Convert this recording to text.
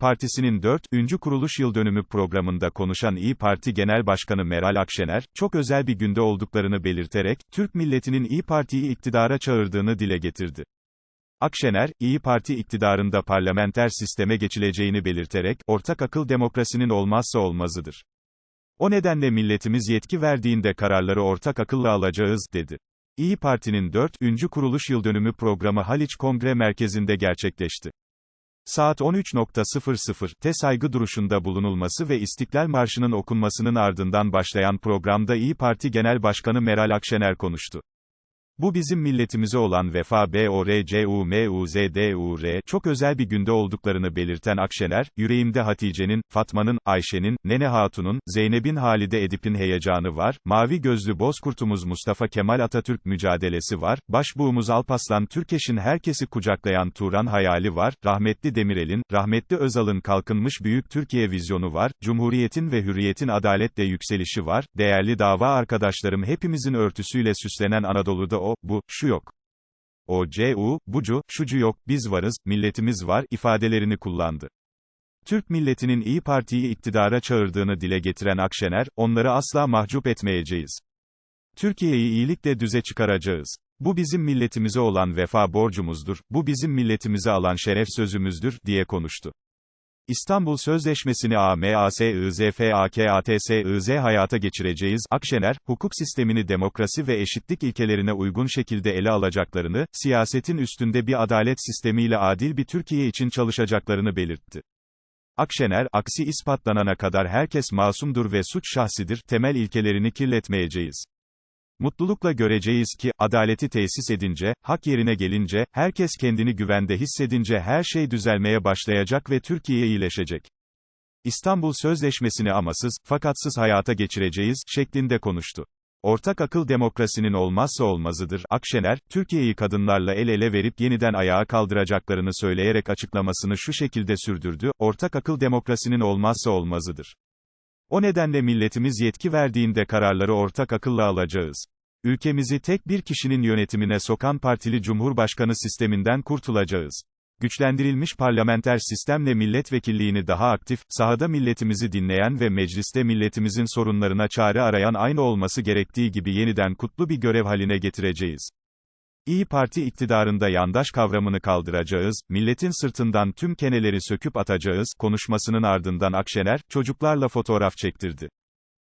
Partisi'nin 4. kuruluş yıl dönümü programında konuşan İyi Parti Genel Başkanı Meral Akşener, çok özel bir günde olduklarını belirterek, Türk milletinin İyi Parti'yi iktidara çağırdığını dile getirdi. Akşener, İyi Parti iktidarında parlamenter sisteme geçileceğini belirterek, ortak akıl demokrasinin olmazsa olmazıdır. O nedenle milletimiz yetki verdiğinde kararları ortak akılla alacağız, dedi. İyi Parti'nin 4. kuruluş yıl dönümü programı Haliç Kongre Merkezi'nde gerçekleşti. Saat 13.00'te saygı duruşunda bulunulması ve İstiklal Marşı'nın okunmasının ardından başlayan programda İyi Parti Genel Başkanı Meral Akşener konuştu. Bu bizim milletimize olan vefa BORCUMUZDUR çok özel bir günde olduklarını belirten Akşener, yüreğimde Hatice'nin, Fatma'nın, Ayşe'nin, Nene Hatun'un, Zeynep'in Halide Edip'in heyecanı var, mavi gözlü bozkurtumuz Mustafa Kemal Atatürk mücadelesi var, başbuğumuz Alpaslan Türkeş'in herkesi kucaklayan Turan hayali var, rahmetli Demirel'in, rahmetli Özal'ın kalkınmış büyük Türkiye vizyonu var, Cumhuriyetin ve hürriyetin adaletle yükselişi var, değerli dava arkadaşlarım hepimizin örtüsüyle süslenen Anadolu'da o, bu, şu yok. O, C, U, bucu, şucu yok, biz varız, milletimiz var, ifadelerini kullandı. Türk milletinin İyi Parti'yi iktidara çağırdığını dile getiren Akşener, onları asla mahcup etmeyeceğiz. Türkiye'yi iyilikle düze çıkaracağız. Bu bizim milletimize olan vefa borcumuzdur, bu bizim milletimize alan şeref sözümüzdür, diye konuştu. İstanbul Sözleşmesi'ni AMASIZFAKATSIZ hayata geçireceğiz. Akşener, hukuk sistemini demokrasi ve eşitlik ilkelerine uygun şekilde ele alacaklarını, siyasetin üstünde bir adalet sistemiyle adil bir Türkiye için çalışacaklarını belirtti. Akşener, aksi ispatlanana kadar herkes masumdur ve suç şahsidir, temel ilkelerini kirletmeyeceğiz. Mutlulukla göreceğiz ki, adaleti tesis edince, hak yerine gelince, herkes kendini güvende hissedince her şey düzelmeye başlayacak ve Türkiye iyileşecek. İstanbul Sözleşmesi'ni amasız, fakatsız hayata geçireceğiz, şeklinde konuştu. Ortak akıl demokrasinin olmazsa olmazıdır. Akşener, Türkiye'yi kadınlarla el ele verip yeniden ayağa kaldıracaklarını söyleyerek açıklamasını şu şekilde sürdürdü, ortak akıl demokrasinin olmazsa olmazıdır. O nedenle milletimiz yetki verdiğinde kararları ortak akılla alacağız. Ülkemizi tek bir kişinin yönetimine sokan partili cumhurbaşkanı sisteminden kurtulacağız. Güçlendirilmiş parlamenter sistemle milletvekilliğini daha aktif, sahada milletimizi dinleyen ve mecliste milletimizin sorunlarına çare arayan aynı olması gerektiği gibi yeniden kutlu bir görev haline getireceğiz. İyi Parti iktidarında yandaş kavramını kaldıracağız, milletin sırtından tüm keneleri söküp atacağız, konuşmasının ardından Akşener, çocuklarla fotoğraf çektirdi.